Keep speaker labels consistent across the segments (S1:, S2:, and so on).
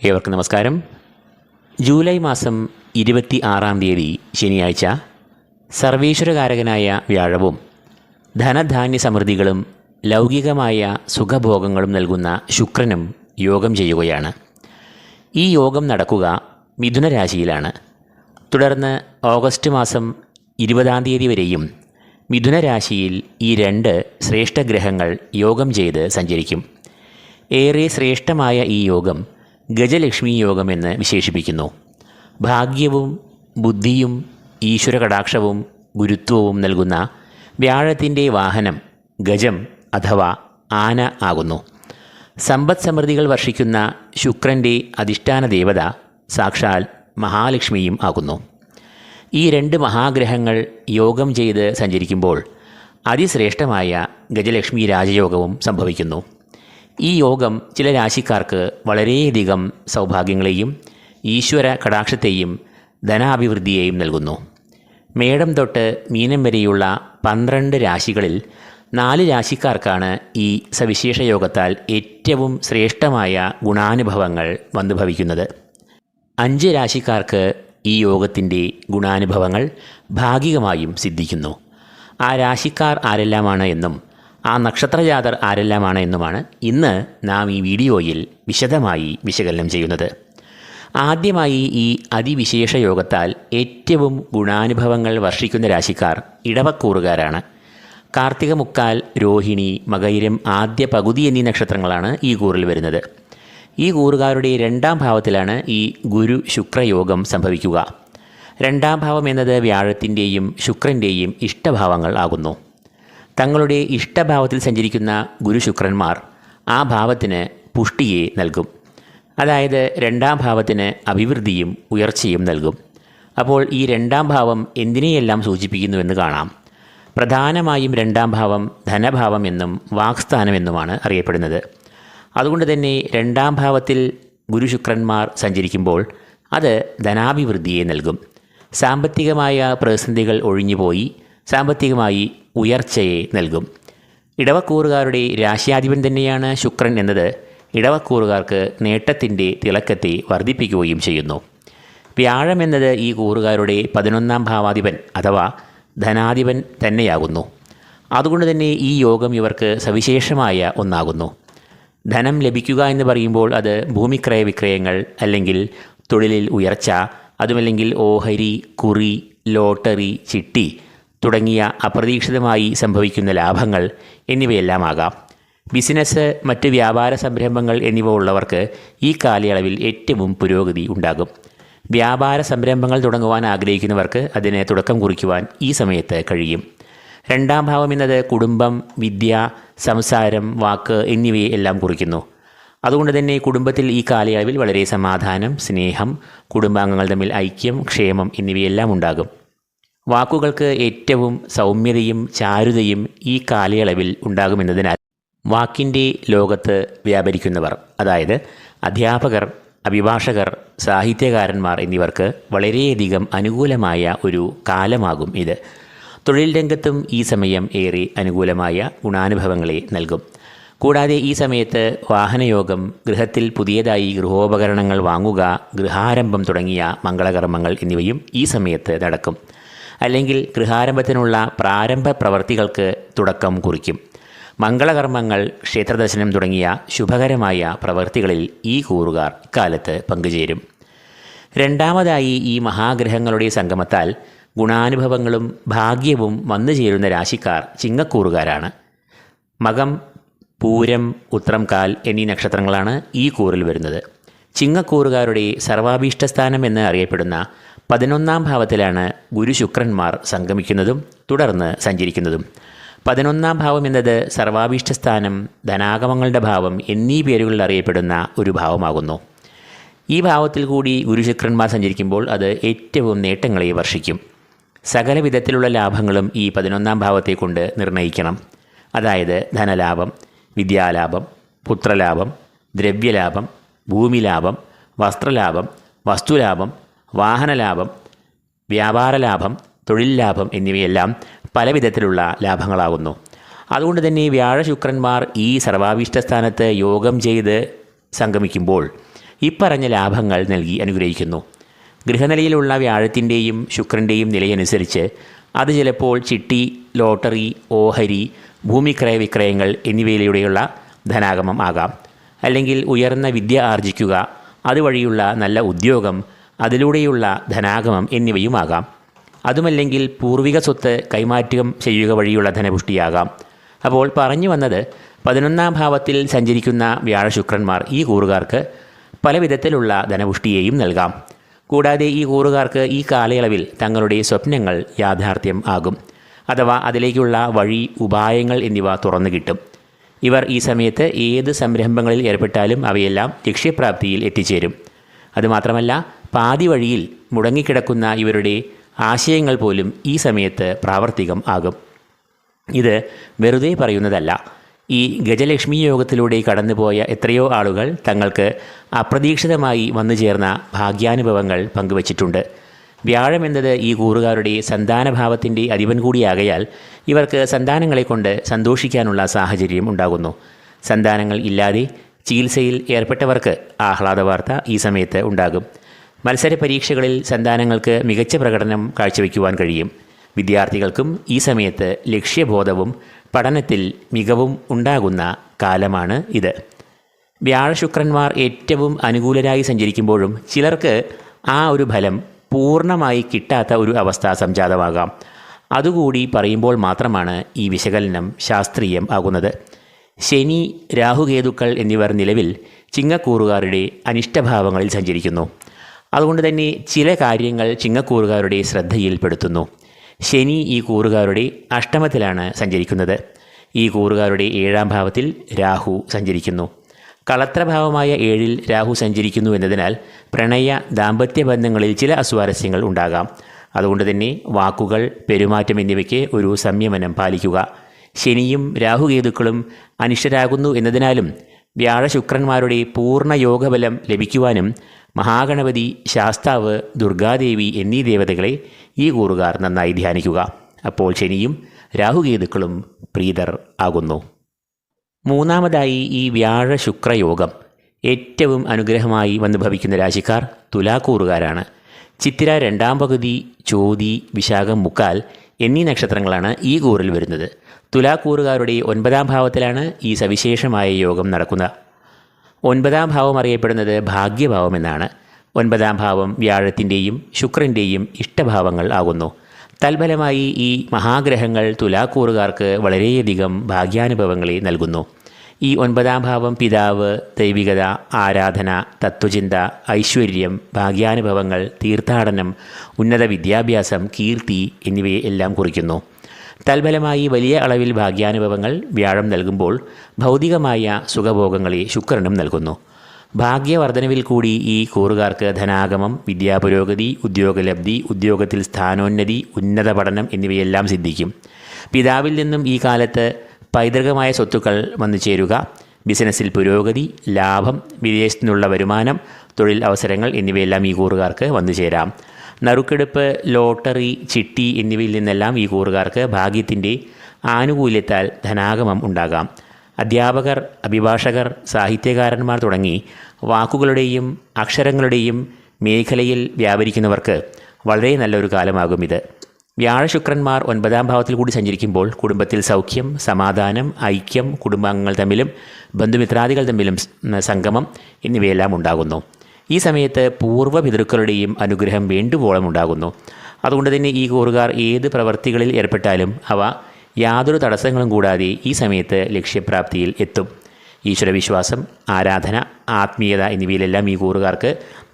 S1: ഏവർക്കും നമസ്കാരം. ജൂലൈ മാസം ഇരുപത്തി ആറാം തീയതി ശനിയാഴ്ച സർവീശ്വരകാരകനായ വ്യാഴവും ധനധാന്യ സമൃദ്ധികളും ലൗകികമായ സുഖഭോഗങ്ങളും നൽകുന്ന ശുക്രനും യോഗം ചെയ്യുകയാണ്. ഈ യോഗം നടക്കുക മിഥുന രാശിയിലാണ് തുടർന്ന് ഓഗസ്റ്റ് മാസം ഇരുപതാം തീയതി വരെയും മിഥുന രാശിയിൽ ഈ രണ്ട് ശ്രേഷ്ഠ ഗ്രഹങ്ങൾ യോഗം ചെയ്ത് സഞ്ചരിക്കും. ഏറെ ശ്രേഷ്ഠമായ ഈ യോഗം ഗജലക്ഷ്മി യോഗമെന്ന് വിശേഷിപ്പിക്കുന്നു. ഭാഗ്യവും ബുദ്ധിയും ഈശ്വര കടാക്ഷവും ഗുരുത്വവും നൽകുന്ന വ്യാഴത്തിന്റെ വാഹനം ഗജം അഥവാ ആന ആകുന്നു. സമ്പദ് സമൃദ്ധികൾ വർഷിക്കുന്ന ശുക്രന്റെ അധിഷ്ഠാന ദേവത സാക്ഷാൽ മഹാലക്ഷ്മിയും ആകുന്നു. ഈ രണ്ട് മഹാഗ്രഹങ്ങൾ യോഗം ചെയ്ത് സഞ്ചരിക്കുമ്പോൾ അതിശ്രേഷ്ഠമായ ഗജലക്ഷ്മി രാജയോഗവും സംഭവിക്കുന്നു. ഈ യോഗം ചില രാശിക്കാർക്ക് വളരെയധികം സൗഭാഗ്യങ്ങളെയും ഈശ്വര കടാക്ഷത്തെയും ധനാഭിവൃദ്ധിയെയും നൽകുന്നു. മേടം തൊട്ട് മീനം വരെയുള്ള പന്ത്രണ്ട് രാശികളിൽ നാല് രാശിക്കാർക്കാണ് ഈ സവിശേഷ യോഗത്താൽ ഏറ്റവും ശ്രേഷ്ഠമായ ഗുണാനുഭവങ്ങൾ വന്നു ഭവിക്കുന്നത് അഞ്ച് രാശിക്കാർക്ക് ഈ യോഗത്തിന്റെ ഗുണാനുഭവങ്ങൾ ഭാഗികമായും സിദ്ധിക്കുന്നു. ആ രാശിക്കാർ ആരെല്ലാമാണ് എന്നും ആ നക്ഷത്രജാതർ ആരെല്ലാമാണ് എന്നുമാണ് ഇന്ന് നാം ഈ വീഡിയോയിൽ വിശദമായി വിശകലനം ചെയ്യുന്നത്. ആദ്യമായി ഈ അതിവിശേഷ യോഗത്താൽ ഏറ്റവും ഗുണാനുഭവങ്ങൾ വർഷിക്കുന്ന രാശിക്കാർ ഇടവക്കൂറുകാരാണ്. കാർത്തിക മുക്കാൽ രോഹിണി മകയിരം ആദ്യ പകുതി എന്നീ നക്ഷത്രങ്ങളാണ് ഈ കൂറിൽ വരുന്നത്. ഈ കൂറുകാരുടെ രണ്ടാം ഭാവത്തിലാണ് ഈ ഗുരു ശുക്രയോഗം സംഭവിക്കുക. രണ്ടാം ഭാവം എന്നത് വ്യാഴത്തിന്റെയും ശുക്രന്റെയും ഇഷ്ടഭാവങ്ങൾ ആകുന്നു. തങ്ങളുടെ ഇഷ്ടഭാവത്തിൽ സഞ്ചരിക്കുന്ന ഗുരു ശുക്രന്മാർ ആ ഭാവത്തിന് പുഷ്ടിയെ നൽകും. അതായത് രണ്ടാം ഭാവത്തിന് അഭിവൃദ്ധിയും ഉയർച്ചയും നൽകും. അപ്പോൾ ഈ രണ്ടാം ഭാവം എന്തിനെയെല്ലാം സൂചിപ്പിക്കുന്നുവെന്ന് കാണാം. പ്രധാനമായും രണ്ടാം ഭാവം ധനഭാവം എന്നും വാക്സ്ഥാനം എന്നുമാണ് അറിയപ്പെടുന്നത്. അതുകൊണ്ട് തന്നെ രണ്ടാം ഭാവത്തിൽ ഗുരുശുക്രന്മാർ സഞ്ചരിക്കുമ്പോൾ അത് ധനാഭിവൃദ്ധിയെ നൽകും. സാമ്പത്തികമായ പ്രതിസന്ധികൾ ഒഴിഞ്ഞുപോയി സാമ്പത്തികമായി ഉയർച്ചയെ നൽകും. ഇടവക്കൂറുകാരുടെ രാശിയാധിപൻ തന്നെയാണ് ശുക്രൻ എന്നത്. ഇടവക്കൂറുകാർക്ക് നേട്ടത്തിന്റെ തിളക്കത്തെ വർദ്ധിപ്പിക്കുകയും ചെയ്യുന്നു. വ്യാഴം എന്നത് ഈ കൂറുകാരുടെ പതിനൊന്നാം ഭാവാധിപൻ അഥവാ ധനാധിപൻ തന്നെയാകുന്നു. അതുകൊണ്ട് തന്നെ ഈ യോഗം ഇവർക്ക് സവിശേഷമായ ഒന്നാകുന്നു. ധനം ലഭിക്കുക എന്ന് പറയുമ്പോൾ അത് ഭൂമിക്രയ വിക്രയങ്ങൾ അല്ലെങ്കിൽ തൊഴിലിൽ ഉയർച്ച അതുമല്ലെങ്കിൽ ഓഹരി കുറി ലോട്ടറി ചിട്ടി തുടങ്ങിയ അപ്രതീക്ഷിതമായി സംഭവിക്കുന്ന ലാഭങ്ങൾ എന്നിവയെല്ലാം ആകാം ബിസിനസ് മറ്റ് വ്യാപാര സംരംഭങ്ങൾ എന്നിവ ഉള്ളവർക്ക് ഈ കാലയളവിൽ ഏറ്റവും പുരോഗതി ഉണ്ടാകും. വ്യാപാര സംരംഭങ്ങൾ തുടങ്ങുവാൻ ആഗ്രഹിക്കുന്നവർക്ക് അതിന് തുടക്കം കുറിക്കുവാൻ ഈ സമയത്ത് കഴിയും. രണ്ടാം ഭാവം എന്നത് കുടുംബം വിദ്യ സംസാരം വാക്ക് എന്നിവയെ എല്ലാം കുറിക്കുന്നു. അതുകൊണ്ട് തന്നെ കുടുംബത്തിൽ ഈ കാലയളവിൽ വളരെ സമാധാനം സ്നേഹം കുടുംബാംഗങ്ങൾ തമ്മിൽ ഐക്യം ക്ഷേമം എന്നിവയെല്ലാം ഉണ്ടാകും. വാക്കുകൾക്ക് ഏറ്റവും സൗമ്യതയും ചാരുതയും ഈ കാലയളവിൽ ഉണ്ടാകുമെന്നതിനാൽ വാക്കിന്റെ ലോകത്ത് വ്യാപരിക്കുന്നവർ അതായത് അധ്യാപകർ അഭിഭാഷകർ സാഹിത്യകാരന്മാർ എന്നിവർക്ക് വളരെയധികം അനുകൂലമായ ഒരു കാലമാകും ഇത്. തൊഴിൽ രംഗത്തും ഈ സമയം ഏറെ അനുകൂലമായ ഗുണാനുഭവങ്ങളെ നൽകും. കൂടാതെ ഈ സമയത്ത് വാഹനയോഗം ഗൃഹത്തിൽ പുതിയതായി ഗൃഹോപകരണങ്ങൾ വാങ്ങുക ഗൃഹാരംഭം തുടങ്ങിയ മംഗളകർമ്മങ്ങൾ എന്നിവയും ഈ സമയത്ത് നടക്കും. അല്ലെങ്കിൽ ഗൃഹാരംഭത്തിനുള്ള പ്രാരംഭ പ്രവൃത്തികൾക്ക് തുടക്കം കുറിക്കും. മംഗളകർമ്മങ്ങൾ ക്ഷേത്രദർശനം തുടങ്ങിയ ശുഭകരമായ പ്രവൃത്തികളിൽ ഈ കൂറുകാർ ഇക്കാലത്ത് പങ്കുചേരും. രണ്ടാമതായി ഈ മഹാഗ്രഹങ്ങളുടെ സംഗമത്താൽ ഗുണാനുഭവങ്ങളും ഭാഗ്യവും വന്നു ചേരുന്ന രാശിക്കാർ ചിങ്ങക്കൂറുകാരാണ്. മകം പൂരം ഉത്രം എന്നീ നക്ഷത്രങ്ങളാണ് ഈ കൂറിൽ വരുന്നത്. ചിങ്ങക്കൂറുകാരുടെ സർവാഭീഷ്ടസ്ഥാനം എന്ന് അറിയപ്പെടുന്ന പതിനൊന്നാം ഭാവത്തിലാണ് ഗുരു ശുക്രന്മാർ സംഗമിക്കുന്നതും തുടർന്ന് സഞ്ചരിക്കുന്നതും. പതിനൊന്നാം ഭാവം എന്നത് സർവാഭീഷ്ടസ്ഥാനം ധനാഗമങ്ങളുടെ ഭാവം എന്നീ പേരുകളിൽ അറിയപ്പെടുന്ന ഒരു ഭാവമാകുന്നു. ഈ ഭാവത്തിൽ കൂടി ഗുരുശുക്രന്മാർ സഞ്ചരിക്കുമ്പോൾ അത് ഏറ്റവും നേട്ടങ്ങളെ വർഷിക്കും. സകല വിധത്തിലുള്ള ലാഭങ്ങളും ഈ പതിനൊന്നാം ഭാവത്തെ കൊണ്ട് നിർണയിക്കണം അതായത് ധനലാഭം വിദ്യാലാഭം പുത്രലാഭം ദ്രവ്യലാഭം ഭൂമിലാഭം വസ്ത്രലാഭം വസ്തുലാഭം വാഹനലാഭം വ്യാപാര ലാഭം തൊഴിൽ ലാഭം എന്നിവയെല്ലാം പല വിധത്തിലുള്ള ലാഭങ്ങളാകുന്നു. അതുകൊണ്ട് തന്നെ വ്യാഴ വ്യാഴശുക്രന്മാർ ഈ സർവാഭീഷ്ട സ്ഥാനത്ത് യോഗം ചെയ്ത് സംഗമിക്കുമ്പോൾ ഇപ്പറഞ്ഞ ലാഭങ്ങൾ നൽകി അനുഗ്രഹിക്കുന്നു. ഗൃഹനിലയിലുള്ള വ്യാഴത്തിന്റെയും ശുക്രന്റെയും നിലയനുസരിച്ച് അത് ചിലപ്പോൾ ചിട്ടി ലോട്ടറി ഓഹരി ഭൂമിക്രയ വിക്രയങ്ങൾ എന്നിവയിലൂടെയുള്ള ധനാഗമം ആകാം. അല്ലെങ്കിൽ ഉയർന്ന വിദ്യ ആർജിക്കുക അതുവഴിയുള്ള നല്ല ഉദ്യോഗം അതിലൂടെയുള്ള ധനാഗമം എന്നിവയുമാകാം. അതുമല്ലെങ്കിൽ പൂർവിക സ്വത്ത് കൈമാറ്റം ചെയ്യുക വഴിയുള്ള ധനപുഷ്ടിയാകാം. അപ്പോൾ പറഞ്ഞു വന്നത് പതിനൊന്നാം ഭാവത്തിൽ സഞ്ചരിക്കുന്ന വ്യാഴശുക്രന്മാർ ഈ കൂറുകാർക്ക് പല വിധത്തിലുള്ള ധനപുഷ്ടിയെയും നൽകാം. കൂടാതെ ഈ കൂറുകാർക്ക് ഈ കാലയളവിൽ തങ്ങളുടെ സ്വപ്നങ്ങൾ യാഥാർത്ഥ്യം ആകും. അഥവാ അതിലേക്കുള്ള വഴി ഉപായങ്ങൾ എന്നിവ തുറന്നു കിട്ടും. ഇവർ ഈ സമയത്ത് ഏത് സംരംഭങ്ങളിൽ ഏർപ്പെട്ടാലും അവയെല്ലാം ലക്ഷ്യപ്രാപ്തിയിൽ എത്തിച്ചേരും. അതുമാത്രമല്ല പാതി വഴിയിൽ മുടങ്ങിക്കിടക്കുന്ന ഇവരുടെ ആശയങ്ങൾ പോലും ഈ സമയത്ത് പ്രാവർത്തികം ആകും. ഇത് വെറുതെ പറയുന്നതല്ല. ഈ ഗജലക്ഷ്മി യോഗത്തിലൂടെ കടന്നുപോയ എത്രയോ ആളുകൾ തങ്ങൾക്ക് അപ്രതീക്ഷിതമായി വന്നു ചേർന്ന ഭാഗ്യാനുഭവങ്ങൾ പങ്കുവച്ചിട്ടുണ്ട്. വ്യാഴം എന്നത് ഈ കൂറുകാരുടെ സന്താനഭാവത്തിന്റെ അധിപൻ കൂടിയാകയാൽ ഇവർക്ക് സന്താനങ്ങളെ കൊണ്ട് സന്തോഷിക്കാനുള്ള സാഹചര്യം ഉണ്ടാകുന്നു. സന്താനങ്ങൾ ഇല്ലാതെ ചികിത്സയിൽ ഏർപ്പെട്ടവർക്ക് ആഹ്ലാദ വാർത്ത ഈ സമയത്ത് ഉണ്ടാകും. മത്സര പരീക്ഷകളിൽ സന്താനങ്ങൾക്ക് മികച്ച പ്രകടനം കാഴ്ചവെക്കുവാൻ കഴിയും. വിദ്യാർത്ഥികൾക്കും ഈ സമയത്ത് ലക്ഷ്യബോധവും പഠനത്തിൽ മികവും ഉണ്ടാകുന്ന കാലമാണ് ഇത്. വ്യാഴശുക്രന്മാർ ഏറ്റവും അനുകൂലരായി സഞ്ചരിക്കുമ്പോഴും ചിലർക്ക് ആ ഒരു ഫലം പൂർണമായി കിട്ടാത്ത ഒരു അവസ്ഥ സംജാതമാകാം. അതുകൂടി പറയുമ്പോൾ മാത്രമാണ് ഈ വിശകലനം ശാസ്ത്രീയം ആകുന്നത്. ശനി രാഹുകേതുക്കൾ എന്നിവർ നിലവിൽ ചിങ്ങക്കൂറുകാരുടെ അനിഷ്ടഭാവങ്ങളിൽ സഞ്ചരിക്കുന്നു. അതുകൊണ്ട് തന്നെ ചില കാര്യങ്ങൾ ചിങ്ങക്കൂറുകാരുടെ ശ്രദ്ധയിൽപ്പെടുത്തുന്നു. ശനി ഈ കൂറുകാരുടെ അഷ്ടമത്തിലാണ് സഞ്ചരിക്കുന്നത്. ഈ കൂറുകാരുടെ ഏഴാം ഭാവത്തിൽ രാഹു സഞ്ചരിക്കുന്നു. കളത്രഭാവമായ ഏഴിൽ രാഹു സഞ്ചരിക്കുന്നു എന്നതിനാൽ പ്രണയ ദാമ്പത്യ ബന്ധങ്ങളിൽ ചില അസ്വാരസ്യങ്ങൾ ഉണ്ടാകാം. അതുകൊണ്ട് തന്നെ വാക്കുകൾ പെരുമാറ്റം എന്നിവയ്ക്ക് ഒരു സംയമനം പാലിക്കുക. ശനിയും രാഹുകേതുക്കളും അനിഷ്ടരാകുന്നു എന്നതിനാലും വ്യാഴശുക്രന്മാരുടെ പൂർണ യോഗബലം ലഭിക്കുവാനും മഹാഗണപതി ശാസ്താവ് ദുർഗാദേവി എന്നീ ദേവതകളെ ഈ കൂറുകാർ നന്നായി ധ്യാനിക്കുക. അപ്പോൾ ശനിയും രാഹുകേതുക്കളും പ്രീതർ ആകുന്നു. മൂന്നാമതായി ഈ വ്യാഴ ശുക്രയോഗം ഏറ്റവും അനുഗ്രഹമായി വന്നു ഭവിക്കുന്ന രാശിക്കാർ തുലാക്കൂറുകാരാണ്. ചിത്തിര രണ്ടാം പകുതി ചോതി വിശാഖം മുക്കാൽ എന്നീ നക്ഷത്രങ്ങളാണ് ഈ കൂറിൽ വരുന്നത്. തുലാക്കൂറുകാരുടെ ഒൻപതാം ഭാവത്തിലാണ് ഈ സവിശേഷമായ യോഗം നടക്കുന്നത് ഒൻപതാം ഭാവം അറിയപ്പെടുന്നത് ഭാഗ്യഭാവം എന്നാണ്. ഒൻപതാം ഭാവം വ്യാഴത്തിന്റെയും ശുക്രന്റെയും ഇഷ്ടഭാവങ്ങൾ ആകുന്നു. തൽഫലമായി ഈ മഹാഗ്രഹങ്ങൾ തുലാക്കൂറുകാർക്ക് വളരെയധികം ഭാഗ്യാനുഭവങ്ങളെ നൽകുന്നു. ഈ ഒൻപതാം ഭാവം പിതാവ് ദൈവികത ആരാധന തത്വചിന്ത ഐശ്വര്യം ഭാഗ്യാനുഭവങ്ങൾ തീർത്ഥാടനം ഉന്നത വിദ്യാഭ്യാസം കീർത്തി എന്നിവയെ എല്ലാം കുറിക്കുന്നു. തൽഫലമായി വലിയ അളവിൽ ഭാഗ്യാനുഭവങ്ങൾ വ്യാഴം നൽകുമ്പോൾ ഭൗതികമായ സുഖഭോഗങ്ങളെ ശുക്രനും നൽകുന്നു. ഭാഗ്യവർദ്ധനവിൽ കൂടി ഈ കൂറുകാർക്ക് ധനാഗമം വിദ്യാപുരോഗതി ഉദ്യോഗലബ്ധി ഉദ്യോഗത്തിൽ സ്ഥാനോന്നതി ഉന്നത പഠനം എന്നിവയെല്ലാം സിദ്ധിക്കും. പിതാവിൽ നിന്നും ഈ കാലത്ത് പൈതൃകമായ സ്വത്തുക്കൾ വന്നു ചേരുക. ബിസിനസ്സിൽ പുരോഗതി ലാഭം വിദേശത്തു നിന്നുള്ള വരുമാനം തൊഴിൽ അവസരങ്ങൾ എന്നിവയെല്ലാം ഈ കൂറുകാർക്ക് വന്നു ചേരാം. നറുക്കെടുപ്പ് ലോട്ടറി ചിട്ടി എന്നിവയിൽ നിന്നെല്ലാം ഈ കൂറുകാർക്ക് ഭാഗ്യത്തിന്റെ ആനുകൂല്യത്താൽ ധനാഗമം ഉണ്ടാകാം. അധ്യാപകർ അഭിഭാഷകർ സാഹിത്യകാരന്മാർ തുടങ്ങി വാക്കുകളുടെയും അക്ഷരങ്ങളുടെയും മേഖലയിൽ വ്യാപരിക്കുന്നവർക്ക് വളരെ നല്ലൊരു കാലമാകും ഇത്. വ്യാഴശുക്രന്മാർ ഒൻപതാം ഭാവത്തിൽ കൂടി സഞ്ചരിക്കുമ്പോൾ കുടുംബത്തിൽ സൗഖ്യം സമാധാനം ഐക്യം കുടുംബാംഗങ്ങൾ തമ്മിലും ബന്ധുമിത്രാദികൾ തമ്മിലും സംഗമം എന്നിവയെല്ലാം ഉണ്ടാകുന്നു. ഈ സമയത്ത് പൂർവ പിതൃക്കളുടെയും അനുഗ്രഹം വേണ്ടുവോളം ഉണ്ടാകുന്നു. അതുകൊണ്ട് തന്നെ ഈ കൂറുകാർ ഏത് പ്രവൃത്തികളിൽ ഏർപ്പെട്ടാലും അവ യാതൊരു തടസ്സങ്ങളും കൂടാതെ ഈ സമയത്ത് ലക്ഷ്യപ്രാപ്തിയിൽ എത്തും. ഈശ്വരവിശ്വാസം ആരാധന ആത്മീയത എന്നിവയിലെല്ലാം ഈ കൂറുകാർക്ക്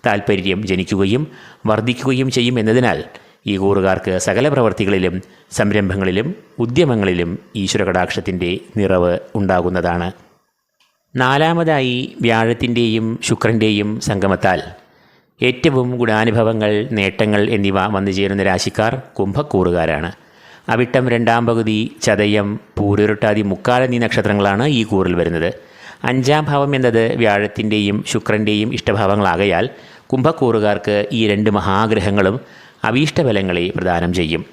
S1: താൽപ്പര്യം ജനിക്കുകയും വർദ്ധിക്കുകയും ചെയ്യും എന്നതിനാൽ ഈ കൂറുകാർക്ക് സകല പ്രവർത്തികളിലും സംരംഭങ്ങളിലും ഉദ്യമങ്ങളിലും ഈശ്വരകടാക്ഷത്തിന്റെ നിറവ് ഉണ്ടാകുന്നതാണ്. നാലാമതായി വ്യാഴത്തിന്റെയും ശുക്രന്റെയും സംഗമത്താൽ ഏറ്റവും ഗുണാനുഭവങ്ങൾ നേട്ടങ്ങൾ എന്നിവ വന്നു ചേരുന്ന രാശിക്കാർ കുംഭക്കൂറുകാരാണ്. അവിട്ടം രണ്ടാം പകുതി ചതയം പൂരുരുട്ടാതി മുക്കാൽ എന്നീ നക്ഷത്രങ്ങളാണ് ഈ കൂറിൽ വരുന്നത്. അഞ്ചാം ഭാവം എന്നത് വ്യാഴത്തിന്റെയും ശുക്രന്റെയും ഇഷ്ടഭാവങ്ങളാകയാൽ കുംഭക്കൂറുകാർക്ക് ഈ രണ്ട് മഹാഗ്രഹങ്ങളും അഭീഷ്ടഫലങ്ങളെ പ്രദാനം ചെയ്യും.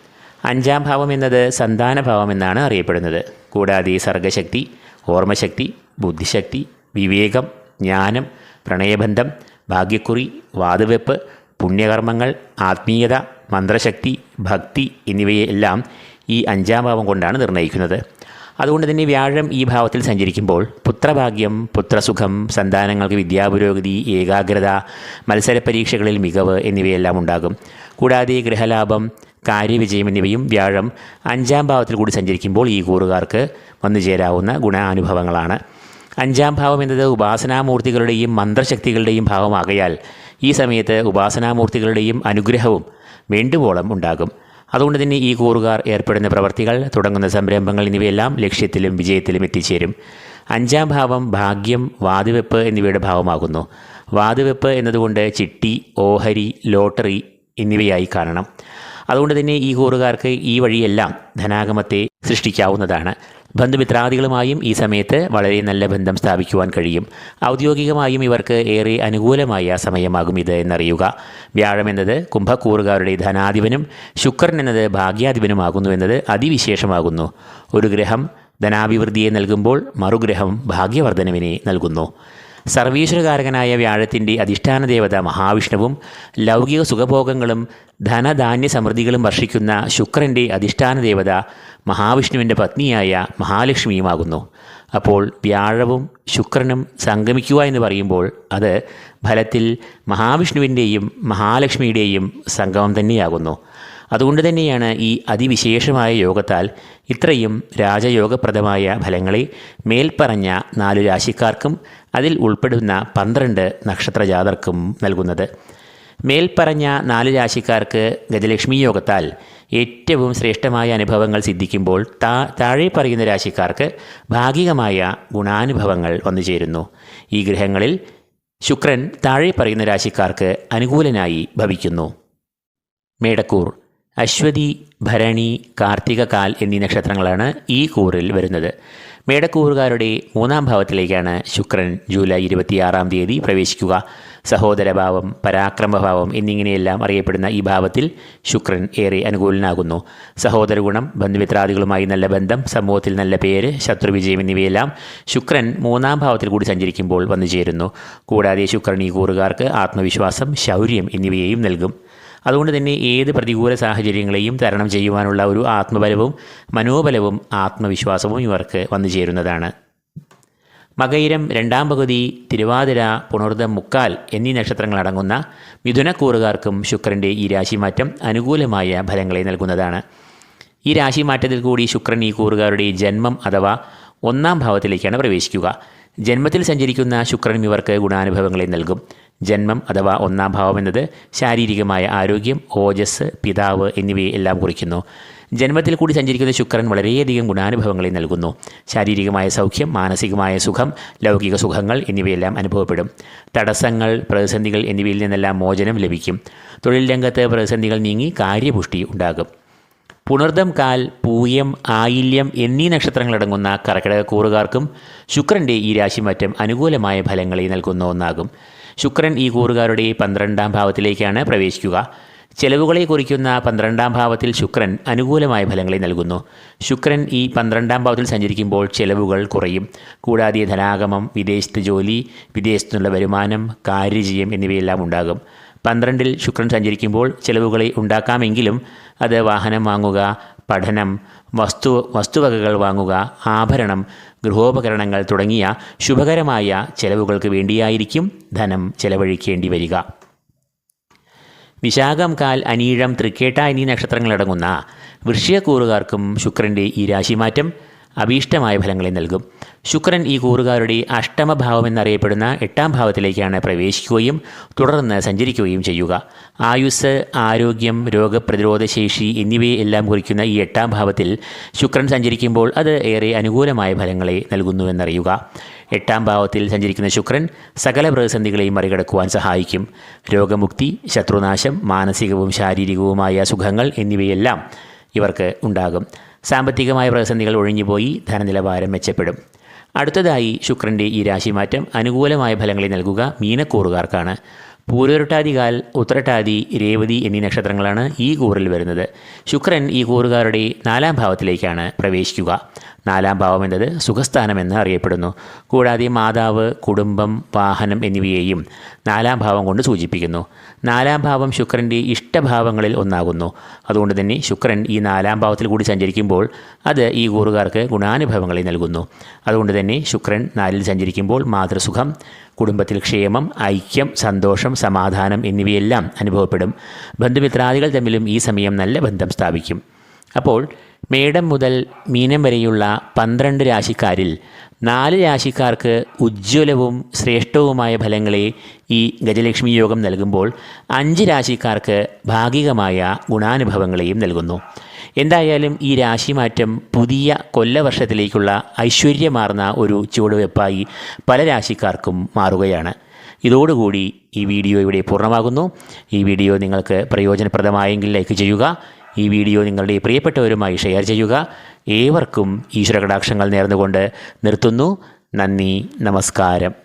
S1: അഞ്ചാം ഭാവം എന്നത് സന്താനഭാവം എന്നാണ് അറിയപ്പെടുന്നത്. കൂടാതെ സർഗശക്തി ഓർമ്മശക്തി ബുദ്ധിശക്തി വിവേകം ജ്ഞാനം പ്രണയബന്ധം ഭാഗ്യക്കുറി വാതുവെപ്പ് പുണ്യകർമ്മങ്ങൾ ആത്മീയത മന്ത്രശക്തി ഭക്തി എന്നിവയെല്ലാം ഈ അഞ്ചാം ഭാവം കൊണ്ടാണ് നിർണയിക്കുന്നത് അതുകൊണ്ട് തന്നെ വ്യാഴം ഈ ഭാവത്തിൽ സഞ്ചരിക്കുമ്പോൾ പുത്രഭാഗ്യം പുത്രസുഖം സന്താനങ്ങൾക്ക് വിദ്യാപുരോഗതി ഏകാഗ്രത മത്സര പരീക്ഷകളിൽ മികവ് എന്നിവയെല്ലാം ഉണ്ടാകും. കൂടാതെ ഗൃഹലാഭം കാര്യവിജയം എന്നിവയും വ്യാഴം അഞ്ചാം ഭാവത്തിൽ കൂടി സഞ്ചരിക്കുമ്പോൾ ഈ കൂറുകാർക്ക് വന്നു ചേരാവുന്ന ഗുണാനുഭവങ്ങളാണ്. അഞ്ചാം ഭാവം എന്നത് ഉപാസനാമൂർത്തികളുടെയും മന്ത്രശക്തികളുടെയും ഭാവമാകയാൽ ഈ സമയത്ത് ഉപാസനാമൂർത്തികളുടെയും അനുഗ്രഹവും വേണ്ടുവോളം ഉണ്ടാകും. അതുകൊണ്ട് തന്നെ ഈ കൂറുകാർ ഏർപ്പെടുന്ന പ്രവർത്തികൾ തുടങ്ങുന്ന സംരംഭങ്ങൾ എന്നിവയെല്ലാം ലക്ഷ്യത്തിലും വിജയത്തിലും എത്തിച്ചേരും. അഞ്ചാം ഭാവം ഭാഗ്യം വാതുവെപ്പ് എന്നിവയുടെ ഭാവമാകുന്നു. വാതുവെപ്പ് എന്നതുകൊണ്ട് ചിട്ടി ഓഹരി ലോട്ടറി എന്നിവയായി കാണണം. അതുകൊണ്ട് തന്നെ ഈ കൂറുകാർക്ക് ഈ വഴിയെല്ലാം ധനാഗമത്തെ സൃഷ്ടിക്കാവുന്നതാണ്. ബന്ധുമിത്രാദികളുമായും ഈ സമയത്ത് വളരെ നല്ല ബന്ധം സ്ഥാപിക്കുവാൻ കഴിയും. ഔദ്യോഗികമായും ഇവർക്ക് ഏറെ അനുകൂലമായ സമയമാകും ഇത് എന്നറിയുക. വ്യാഴം എന്നത് കുംഭക്കൂറുകാരുടെ ധനാധിപനും ശുക്രൻ എന്നത് ഭാഗ്യാധിപനുമാകുന്നു എന്നത് അതിവിശേഷമാകുന്നു. ഒരു ഗ്രഹം ധനാഭിവൃദ്ധിയെ നൽകുമ്പോൾ മറുഗ്രഹം ഭാഗ്യവർദ്ധനവിനെ നൽകുന്നു. സർവീശ്വരകാരകനായ വ്യാഴത്തിന്റെ അധിഷ്ഠാന ദേവത മഹാവിഷ്ണുവും ലൗകിക സുഖഭോഗങ്ങളും ധനധാന്യ സമൃദ്ധികളും വർഷിക്കുന്ന ശുക്രന്റെ അധിഷ്ഠാന ദേവത മഹാവിഷ്ണുവിന്റെ പത്നിയായ മഹാലക്ഷ്മിയുമാകുന്നു. അപ്പോൾ വ്യാഴവും ശുക്രനും സംഗമിക്കുക എന്ന് പറയുമ്പോൾ അത് ഫലത്തിൽ മഹാവിഷ്ണുവിന്റെയും മഹാലക്ഷ്മിയുടെയും സംഗമം തന്നെയാകുന്നു. അതുകൊണ്ട് തന്നെയാണ് ഈ അതിവിശേഷമായ യോഗത്താൽ ഇത്രയും രാജയോഗപ്രദമായ ഫലങ്ങളെ മേൽപ്പറഞ്ഞ നാലു രാശിക്കാർക്കും അതിൽ ഉൾപ്പെടുന്ന പന്ത്രണ്ട് നക്ഷത്രജാതർക്കും നൽകുന്നത്. മേൽപ്പറഞ്ഞ നാല് രാശിക്കാർക്ക് ഗജലക്ഷ്മി യോഗത്താൽ ഏറ്റവും ശ്രേഷ്ഠമായ അനുഭവങ്ങൾ സിദ്ധിക്കുമ്പോൾ താ താഴെ പറയുന്ന രാശിക്കാർക്ക് ഭാഗികമായ ഗുണാനുഭവങ്ങൾ വന്നു ചേരുന്നു. ഈ ഗ്രഹങ്ങളിൽ ശുക്രൻ താഴെ പറയുന്ന രാശിക്കാർക്ക് അനുകൂലനായി ഭവിക്കുന്നു. മേടക്കൂർ അശ്വതി ഭരണി കാർത്തിക കാൽ എന്നീ നക്ഷത്രങ്ങളാണ് ഈ കൂറിൽ വരുന്നത്. മേടക്കൂറുകാരുടെ മൂന്നാം ഭാവത്തിലേക്കാണ് ശുക്രൻ ജൂലൈ ഇരുപത്തിയാറാം തീയതി പ്രവേശിക്കുക. സഹോദരഭാവം പരാക്രമഭാവം എന്നിങ്ങനെയെല്ലാം അറിയപ്പെടുന്ന ഈ ഭാവത്തിൽ ശുക്രൻ ഏറെ അനുകൂലനാകുന്നു. സഹോദരഗുണം ബന്ധുമിത്രാദികളുമായി നല്ല ബന്ധം സമൂഹത്തിൽ നല്ല പേര് ശത്രുവിജയം എന്നിവയെല്ലാം ശുക്രൻ മൂന്നാം ഭാവത്തിൽ കൂടി സഞ്ചരിക്കുമ്പോൾ വന്നു ചേരുന്നു. കൂടാതെ ശുക്രൻ ഈ കൂറുകാർക്ക് ആത്മവിശ്വാസം ശൗര്യം എന്നിവയെയും നൽകും. അതുകൊണ്ട് തന്നെ ഏത് പ്രതികൂല സാഹചര്യങ്ങളെയും തരണം ചെയ്യുവാനുള്ള ഒരു ആത്മബലവും മനോബലവും ആത്മവിശ്വാസവും ഇവർക്ക് വന്നു ചേരുന്നതാണ്. മകയിരം രണ്ടാം പകുതി തിരുവാതിര പുണർദം മുക്കാൽ എന്നീ നക്ഷത്രങ്ങളടങ്ങുന്ന മിഥുനക്കൂറുകാർക്കും ശുക്രന്റെ ഈ രാശിമാറ്റം അനുകൂലമായ ഫലങ്ങളെ നൽകുന്നതാണ്. ഈ രാശിമാറ്റത്തിൽ കൂടി ശുക്രൻ ഈ കൂറുകാരുടെ ജന്മം അഥവാ ഒന്നാം ഭാവത്തിലേക്കാണ് പ്രവേശിക്കുക. ജന്മത്തിൽ സഞ്ചരിക്കുന്ന ശുക്രൻ ഇവർക്ക് ഗുണാനുഭവങ്ങളെ നൽകും. ജന്മം അഥവാ ഒന്നാം ഭാവം എന്നത് ശാരീരികമായ ആരോഗ്യം ഓജസ് പിതാവ് എന്നിവയെ എല്ലാം കുറിക്കുന്നു. ജന്മത്തിൽ കൂടി സഞ്ചരിക്കുന്ന ശുക്രൻ വളരെയധികം ഗുണാനുഭവങ്ങളെ നൽകുന്നു. ശാരീരികമായ സൗഖ്യം മാനസികമായ സുഖം ലൗകിക സുഖങ്ങൾ എന്നിവയെല്ലാം അനുഭവപ്പെടും. തടസ്സങ്ങൾ പ്രതിസന്ധികൾ എന്നിവയിൽ നിന്നെല്ലാം മോചനം ലഭിക്കും. തൊഴിൽ രംഗത്ത് പ്രതിസന്ധികൾ നീങ്ങി കാര്യപുഷ്ടി ഉണ്ടാകും. പുണർദം കാൽ പൂയം ആയില്യം എന്നീ നക്ഷത്രങ്ങളടങ്ങുന്ന കർക്കിടക കൂറുകാർക്കും ശുക്രന്റെ ഈ രാശിമാറ്റം അനുകൂലമായ ഫലങ്ങളെ നൽകുന്ന ഒന്നാകും. ശുക്രൻ ഈ കൂറുകാരുടെ പന്ത്രണ്ടാം ഭാവത്തിലേക്കാണ് പ്രവേശിക്കുക. ചെലവുകളെ കുറിക്കുന്ന പന്ത്രണ്ടാം ഭാവത്തിൽ ശുക്രൻ അനുകൂലമായ ഫലങ്ങളെ നൽകുന്നു. ശുക്രൻ ഈ പന്ത്രണ്ടാം ഭാവത്തിൽ സഞ്ചരിക്കുമ്പോൾ ചെലവുകൾ കുറയും. കൂടാതെ ധനാഗമം വിദേശത്ത് ജോലി വിദേശത്തുനിന്നുള്ള വരുമാനം കാര്യജയം എന്നിവയെല്ലാം ഉണ്ടാകും. പന്ത്രണ്ടിൽ ശുക്രൻ സഞ്ചരിക്കുമ്പോൾ ചെലവുകളെ ഉണ്ടാക്കാമെങ്കിലും അത് വാഹനം വാങ്ങുക പഠനം വസ്തു വസ്തുവകകൾ വാങ്ങുക ആഭരണം ഗൃഹോപകരണങ്ങൾ തുടങ്ങിയ ശുഭകരമായ ചെലവുകൾക്ക് വേണ്ടിയായിരിക്കും ധനം ചെലവഴിക്കേണ്ടി വരിക. വിശാഖം കാൽ അനീഴം തൃക്കേട്ട എന്നീ നക്ഷത്രങ്ങളടങ്ങുന്ന വൃശ്യക്കൂറുകാർക്കും ശുക്രന്റെ ഈ രാശിമാറ്റം അഭീഷ്ടമായ ഫലങ്ങളെ നൽകും. ശുക്രൻ ഈ കൂറുകാരുടെ അഷ്ടമഭാവം എന്നറിയപ്പെടുന്ന എട്ടാം ഭാവത്തിലേക്കാണ് പ്രവേശിക്കുകയും തുടർന്ന് സഞ്ചരിക്കുകയും ചെയ്യുക. ആയുസ് ആരോഗ്യം രോഗപ്രതിരോധ ശേഷി എന്നിവയെ എല്ലാം കുറിക്കുന്ന ഈ എട്ടാം ഭാവത്തിൽ ശുക്രൻ സഞ്ചരിക്കുമ്പോൾ അത് ഏറെ അനുകൂലമായ ഫലങ്ങളെ നൽകുന്നുവെന്നറിയുക എട്ടാം ഭാവത്തിൽ സഞ്ചരിക്കുന്ന ശുക്രൻ സകല പ്രതിസന്ധികളെയും മറികടക്കുവാൻ സഹായിക്കും. രോഗമുക്തി ശത്രുനാശം മാനസികവും ശാരീരികവുമായ സുഖങ്ങൾ എന്നിവയെല്ലാം ഇവർക്ക് ഉണ്ടാകും. സാമ്പത്തികമായ പ്രതിസന്ധികൾ ഒഴിഞ്ഞുപോയി ധനനിലവാരം മെച്ചപ്പെടും. അടുത്തതായി ശുക്രന്റെ ഈ രാശിമാറ്റം അനുകൂലമായ ഫലങ്ങളെ നൽകുക മീനക്കൂറുകാർക്കാണ്. പൂരുരുട്ടാതികാൽ ഉത്തരട്ടാതി രേവതി എന്നീ നക്ഷത്രങ്ങളാണ് ഈ കൂറിൽ വരുന്നത്. ശുക്രൻ ഈ കൂറുകാരുടെ നാലാം ഭാവത്തിലേക്കാണ് പ്രവേശിക്കുക. നാലാം ഭാവം എന്നത് സുഖസ്ഥാനം എന്ന് അറിയപ്പെടുന്നു. കൂടാതെ മാതാവ് കുടുംബം വാഹനം എന്നിവയെയും നാലാം ഭാവം കൊണ്ട് സൂചിപ്പിക്കുന്നു. നാലാം ഭാവം ശുക്രന്റെ ഇഷ്ടഭാവങ്ങളിൽ ഒന്നാകുന്നു. അതുകൊണ്ട് തന്നെ ശുക്രൻ ഈ നാലാം ഭാവത്തിൽ കൂടി സഞ്ചരിക്കുമ്പോൾ അത് ഈ കൂറുകാർക്ക് ഗുണാനുഭവങ്ങളെ നൽകുന്നു. അതുകൊണ്ട് തന്നെ ശുക്രൻ നാലിൽ സഞ്ചരിക്കുമ്പോൾ മാതൃസുഖം കുടുംബത്തിൽ ക്ഷേമം ഐക്യം സന്തോഷം സമാധാനം എന്നിവയെല്ലാം അനുഭവപ്പെടും. ബന്ധുമിത്രാദികൾ തമ്മിലും ഈ സമയം നല്ല ബന്ധം സ്ഥാപിക്കും. അപ്പോൾ മേടം മുതൽ മീനം വരെയുള്ള പന്ത്രണ്ട് രാശിക്കാരിൽ നാല് രാശിക്കാർക്ക് ഉജ്ജ്വലവും ശ്രേഷ്ഠവുമായ ഫലങ്ങളെ ഈ ഗജലക്ഷ്മി യോഗം നൽകുമ്പോൾ അഞ്ച് രാശിക്കാർക്ക് ഭാഗികമായ ഗുണാനുഭവങ്ങളെയും നൽകുന്നു. എന്തായാലും ഈ രാശിമാറ്റം പുതിയ കൊല്ലവർഷത്തിലേക്കുള്ള ഐശ്വര്യമാർന്ന ഒരു ചുവടുവെപ്പായി പല രാശിക്കാർക്കും മാറുകയാണ്. ഇതോടുകൂടി ഈ വീഡിയോ ഇവിടെ പൂർണമാകുന്നു. ഈ വീഡിയോ നിങ്ങൾക്ക് പ്രയോജനപ്രദമായെങ്കിൽ ലൈക്ക് ചെയ്യുക. ഈ വീഡിയോ നിങ്ങളുടെ പ്രിയപ്പെട്ടവരുമായി ഷെയർ ചെയ്യുക. ഏവർക്കും ഈശ്വര കടാക്ഷങ്ങൾ നേർന്നുകൊണ്ട് നിർത്തുന്നു. നന്ദി നമസ്കാരം.